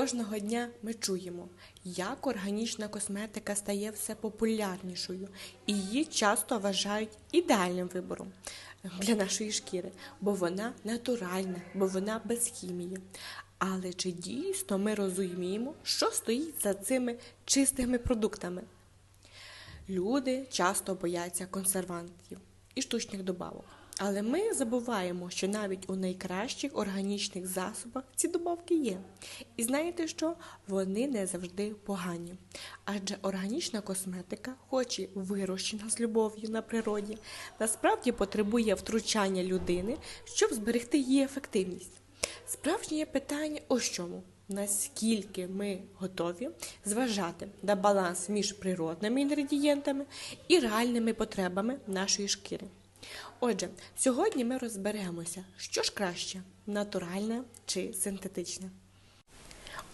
Кожного дня ми чуємо, як органічна косметика стає все популярнішою, і її часто вважають ідеальним вибором для нашої шкіри, бо вона натуральна, бо вона без хімії. Але чи дійсно ми розуміємо, що стоїть за цими чистими продуктами? Люди часто бояться консервантів і штучних добавок. Але ми забуваємо, що навіть у найкращих органічних засобах ці добавки є. І знаєте що? Вони не завжди погані. Адже органічна косметика, хоч і вирощена з любов'ю на природі, насправді потребує втручання людини, щоб зберегти її ефективність. Справжнє питання ось чому. Наскільки ми готові зважати на баланс між природними інгредієнтами і реальними потребами нашої шкіри. Отже, сьогодні ми розберемося, що ж краще натуральне чи синтетичне.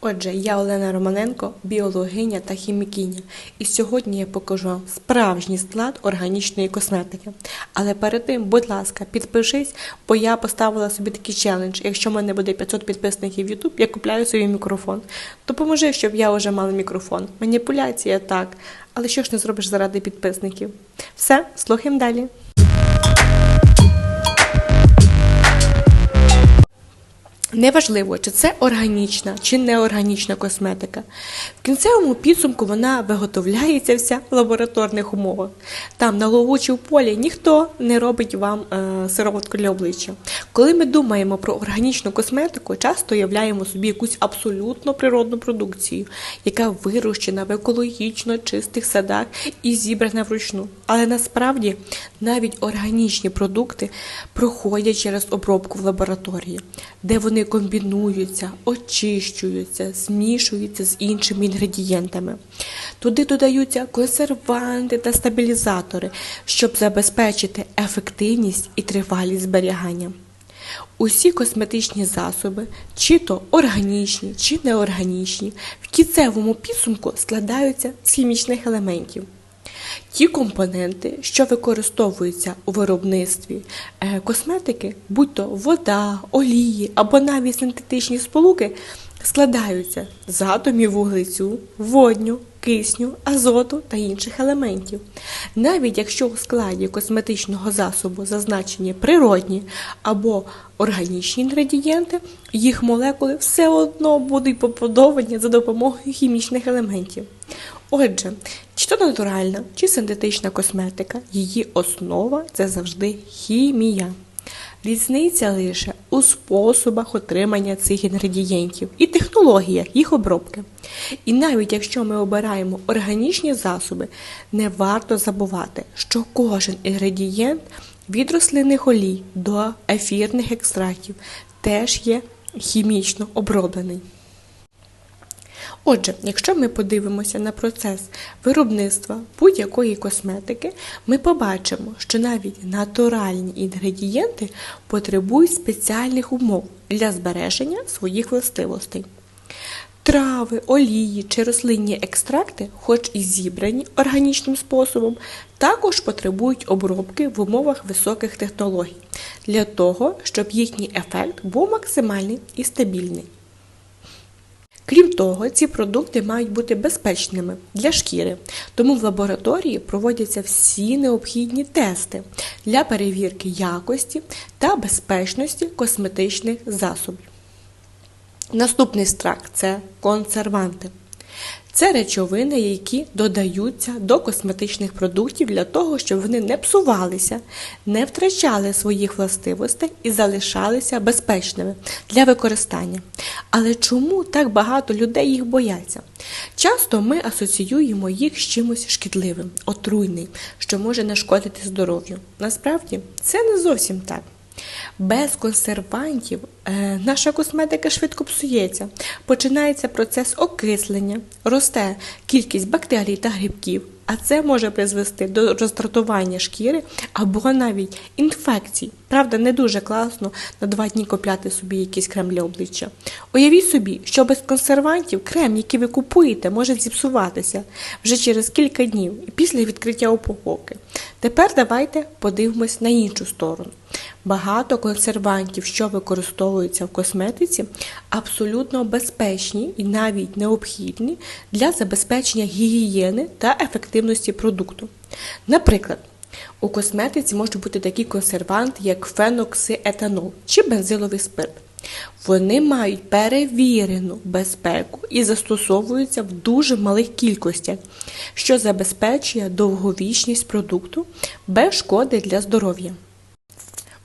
Отже, я Олена Романенко, біологиня та хімікиня, і сьогодні я покажу вам справжній склад органічної косметики. Але перед тим, будь ласка, підпишись, бо я поставила собі такий челендж. Якщо в мене буде 500 підписників в YouTube, я купляю собі мікрофон. Допоможи, щоб я вже мала мікрофон. Маніпуляція так, але що ж не зробиш заради підписників? Все, слухаємо далі. Неважливо, чи це органічна чи неорганічна косметика. В кінцевому підсумку вона виготовляється вся в лабораторних умовах. Там на ловучому полі ніхто не робить вам е, сироватку для обличчя. Коли ми думаємо про органічну косметику, часто уявляємо собі якусь абсолютно природну продукцію, яка вирощена в екологічно чистих садах і зібрана вручну. Але насправді навіть органічні продукти проходять через обробку в лабораторії, де вони комбінуються, очищуються, змішуються з іншими інгредієнтами. Туди додаються консерванти та стабілізатори, щоб забезпечити ефективність і тривалість зберігання. Усі косметичні засоби, чи то органічні, чи неорганічні, в кінцевому підсумку складаються з хімічних елементів. Ті компоненти, що використовуються у виробництві е, косметики, будь то вода, олії або навіть синтетичні сполуки, складаються з атомів вуглецю, водню, кисню, азоту та інших елементів. Навіть якщо у складі косметичного засобу зазначені природні або органічні інгредієнти, їх молекули все одно будуть побудовані за допомогою хімічних елементів. Отже, чи то натуральна, чи синтетична косметика, її основа це завжди хімія. Різниця лише у способах отримання цих інгредієнтів і технологіях їх обробки. І навіть якщо ми обираємо органічні засоби, не варто забувати, що кожен інгредієнт від рослинних олій до ефірних екстрактів теж є хімічно оброблений. Отже, якщо ми подивимося на процес виробництва будь-якої косметики, ми побачимо, що навіть натуральні інгредієнти потребують спеціальних умов для збереження своїх властивостей. Трави, олії чи рослинні екстракти, хоч і зібрані органічним способом, також потребують обробки в умовах високих технологій для того, щоб їхній ефект був максимальний і стабільний. Крім того, ці продукти мають бути безпечними для шкіри, тому в лабораторії проводяться всі необхідні тести для перевірки якості та безпечності косметичних засобів. Наступний страх це консерванти. Це речовини, які додаються до косметичних продуктів для того, щоб вони не псувалися, не втрачали своїх властивостей і залишалися безпечними для використання. Але чому так багато людей їх бояться? Часто ми асоціюємо їх з чимось шкідливим, отруйним, що може нашкодити здоров'ю. Насправді це не зовсім так. Без консервантів е, наша косметика швидко псується. Починається процес окислення, росте кількість бактерій та грибків, а це може призвести до роздратування шкіри або навіть інфекцій. Правда, не дуже класно на два дні купляти собі якийсь крем для обличчя. Уявіть собі, що без консервантів крем, який ви купуєте, може зіпсуватися вже через кілька днів після відкриття упаковки. Тепер давайте подивимось на іншу сторону. Багато консервантів, що використовуються в косметиці, абсолютно безпечні і навіть необхідні для забезпечення гігієни та ефективності продукту. Наприклад, у косметиці можуть бути такі консерванти, як феноксиетанол чи бензиловий спирт. Вони мають перевірену безпеку і застосовуються в дуже малих кількостях, що забезпечує довговічність продукту без шкоди для здоров'я.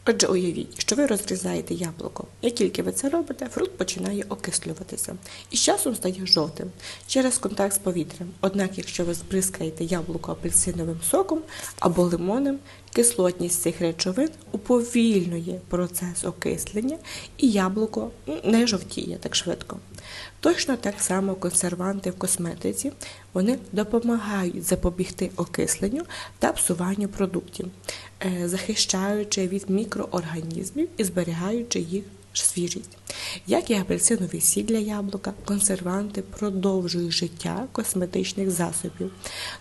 Отже, уявіть, що ви розрізаєте яблуко. Як тільки ви це робите, фрукт починає окислюватися і з часом стає жовтим через контакт з повітрям. Однак, якщо ви збризкаєте яблуко апельсиновим соком або лимоном, кислотність цих речовин уповільнює процес окислення і яблуко не жовтіє так швидко. Точно так само консерванти в косметиці вони допомагають запобігти окисленню та псуванню продуктів, захищаючи від мікроорганізмів і зберігаючи їх свіжість. Як і апельсиновий сік для яблука, консерванти продовжують життя косметичних засобів,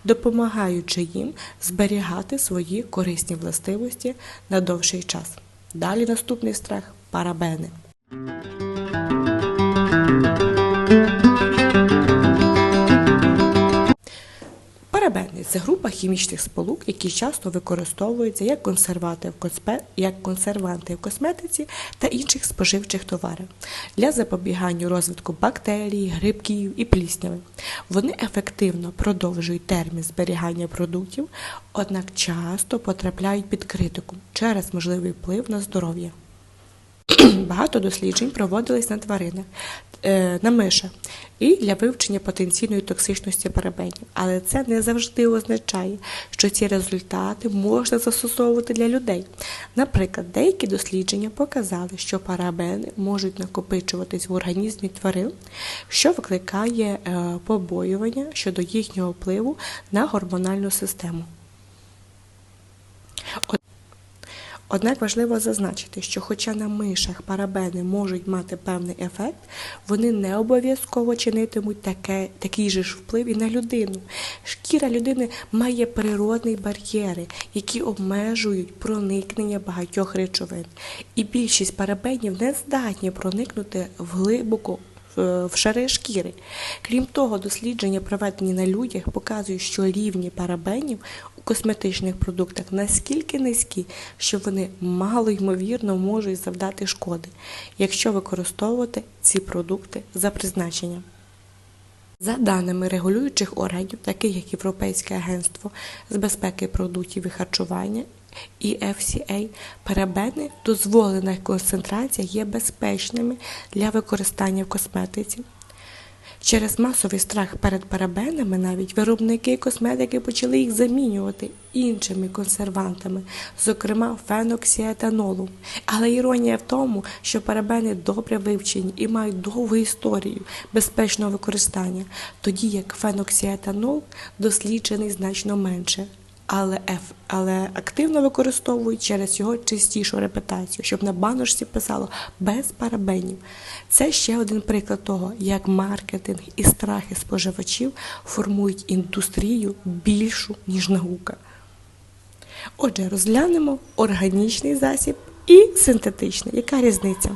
допомагаючи їм зберігати свої корисні властивості на довший час. Далі наступний страх парабени. Парабени це група хімічних сполук, які часто використовуються як консерванти в як консерванти в косметиці та інших споживчих товарах для запобігання розвитку бактерій, грибків і плісняви. Вони ефективно продовжують термін зберігання продуктів, однак часто потрапляють під критику через можливий вплив на здоров'я. Багато досліджень проводились на тваринах, е, на мишах і для вивчення потенційної токсичності парабенів. Але це не завжди означає, що ці результати можна застосовувати для людей. Наприклад, деякі дослідження показали, що парабени можуть накопичуватись в організмі тварин, що викликає е, побоювання щодо їхнього впливу на гормональну систему. Однак важливо зазначити, що хоча на мишах парабени можуть мати певний ефект, вони не обов'язково чинитимуть таке, такий же ж вплив і на людину. Шкіра людини має природні бар'єри, які обмежують проникнення багатьох речовин. І більшість парабенів не здатні проникнути в глибоко в шари шкіри. Крім того, дослідження, проведені на людях, показують, що рівні парабенів у косметичних продуктах наскільки низькі, що вони мало ймовірно можуть завдати шкоди, якщо використовувати ці продукти за призначенням. За даними регулюючих органів, таких як Європейське агентство з безпеки продуктів і харчування і FCA, парабени в дозволених концентраціях є безпечними для використання в косметиці. Через масовий страх перед парабенами навіть виробники косметики почали їх замінювати іншими консервантами, зокрема феноксіетанолом. Але іронія в тому, що парабени добре вивчені і мають довгу історію безпечного використання, тоді як феноксіетанол досліджений значно менше але F, але активно використовують через його чистішу репутацію, щоб на баночці писало без парабенів. Це ще один приклад того, як маркетинг і страхи споживачів формують індустрію більшу, ніж наука. Отже, розглянемо органічний засіб і синтетичний. Яка різниця?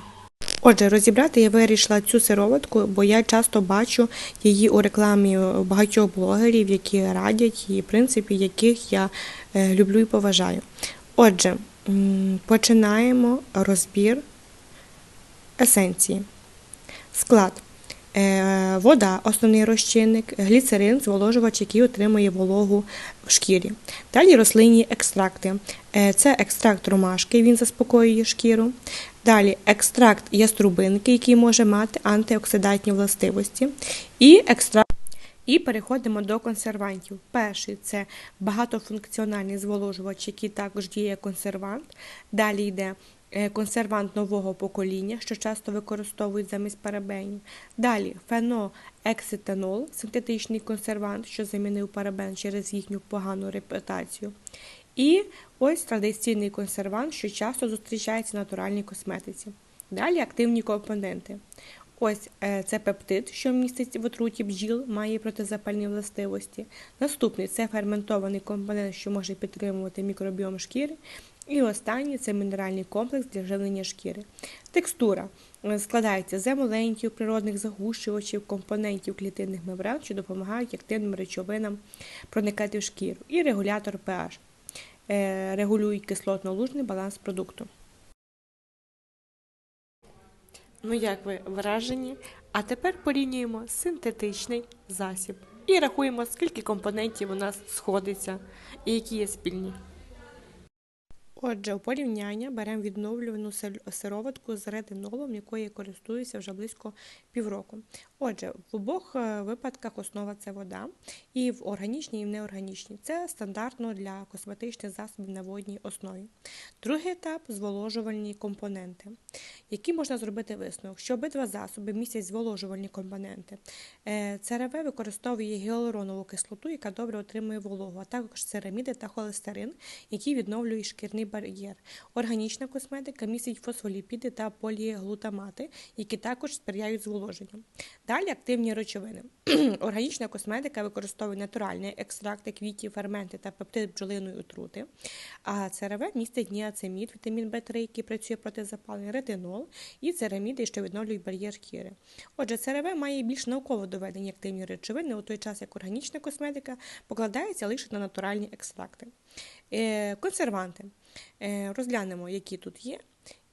Отже, розібрати я вирішила цю сироватку, бо я часто бачу її у рекламі багатьох блогерів, які радять і принципі, яких я е, люблю і поважаю. Отже, починаємо розбір есенції. Склад. Е, вода, основний розчинник, гліцерин, зволожувач, який отримує вологу в шкірі. Далі рослинні екстракти. Е, це екстракт ромашки, він заспокоює шкіру. Далі екстракт яструбинки, який може мати антиоксидантні властивості. І екстракт. І переходимо до консервантів. Перший це багатофункціональний зволожувач, який також діє як консервант. Далі йде Е, консервант нового покоління, що часто використовують замість парабенів. Далі феноекситанол, синтетичний консервант, що замінив парабен через їхню погану репутацію. І ось традиційний консервант, що часто зустрічається в натуральній косметиці. Далі активні компоненти. Ось е, це пептид, що містить в отруті бджіл, має протизапальні властивості. Наступний це ферментований компонент, що може підтримувати мікробіом шкіри. І останній це мінеральний комплекс для живлення шкіри. Текстура е, складається з емоленьків, природних загущувачів, компонентів клітинних мембран, що допомагають активним речовинам проникати в шкіру, і регулятор pH. Е, Регулюють кислотно-лужний баланс продукту. Ну як ви вражені? А тепер порівнюємо синтетичний засіб і рахуємо, скільки компонентів у нас сходиться і які є спільні. Отже, у порівняння беремо відновлювану сир- сироватку з ретинолом, якою я користуюся вже близько півроку. Отже, в обох е, випадках основа це вода, і в органічній, і в неорганічній. Це стандартно для косметичних засобів на водній основі. Другий етап зволожувальні компоненти, які можна зробити висновок, що обидва засоби містять зволожувальні компоненти. Е, ЦРВ використовує гіалуронову кислоту, яка добре отримує вологу, а також цераміди та холестерин, які відновлюють шкірний бар'єр. Органічна косметика містить фосфоліпіди та поліглутамати, які також сприяють зволоженню. Далі активні речовини. Органічна косметика використовує натуральні екстракти квітів, ферменти та пептид бджолиної отрути. А ЦРВ містить ніацимід, вітамін В3, який працює проти запалення, ретинол і цераміди, що відновлюють бар'єр шкіри. Отже, ЦРВ має більш науково доведені активні речовини, у той час як органічна косметика покладається лише на натуральні екстракти. Е, Консерванти. Е, Розглянемо, які тут є.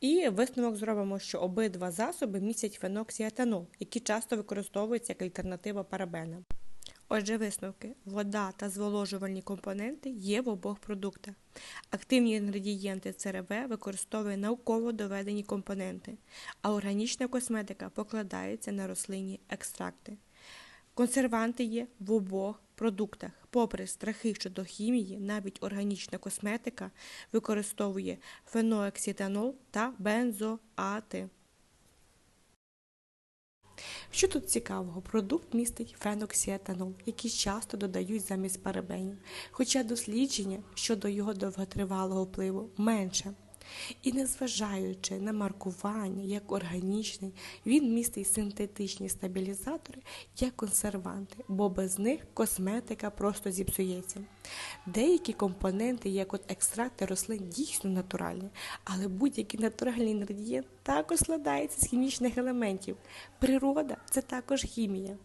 І висновок зробимо, що обидва засоби містять феноксіетанол, який часто використовується як альтернатива парабенам. Отже, висновки: вода та зволожувальні компоненти є в обох продуктах. Активні інгредієнти ЦРВ використовує науково доведені компоненти, а органічна косметика покладається на рослинні екстракти. Консерванти є в обох продуктах. Попри страхи щодо хімії, навіть органічна косметика використовує феноексітанол та бензоати. Що тут цікавого? Продукт містить феноксіетанол, який часто додають замість парабенів, хоча дослідження щодо його довготривалого впливу менше. І незважаючи на маркування як органічний, він містить синтетичні стабілізатори як консерванти, бо без них косметика просто зіпсується. Деякі компоненти, як от екстракти рослин, дійсно натуральні, але будь-який натуральний інгредієнт також складається з хімічних елементів. Природа це також хімія.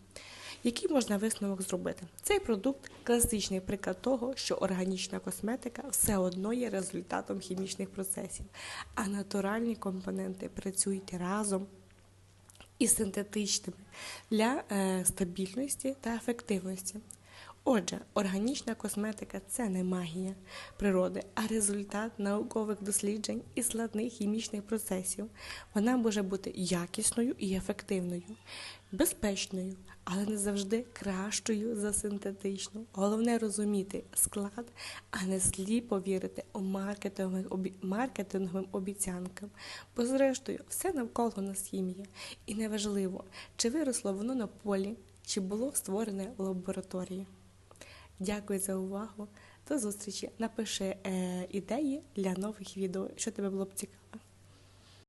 Який можна висновок зробити? Цей продукт класичний приклад того, що органічна косметика все одно є результатом хімічних процесів, а натуральні компоненти працюють разом із синтетичними для е, стабільності та ефективності. Отже, органічна косметика це не магія природи, а результат наукових досліджень і складних хімічних процесів. Вона може бути якісною і ефективною, безпечною, але не завжди кращою за синтетичну. Головне розуміти склад, а не сліпо вірити у маркетинговим, обі... маркетинговим обіцянкам. Бо, зрештою, все навколо нас хімія. І неважливо, чи виросло воно на полі, чи було створене в лабораторії. Дякую за увагу. До зустрічі. Напиши е, ідеї для нових відео, що тебе було б цікаво.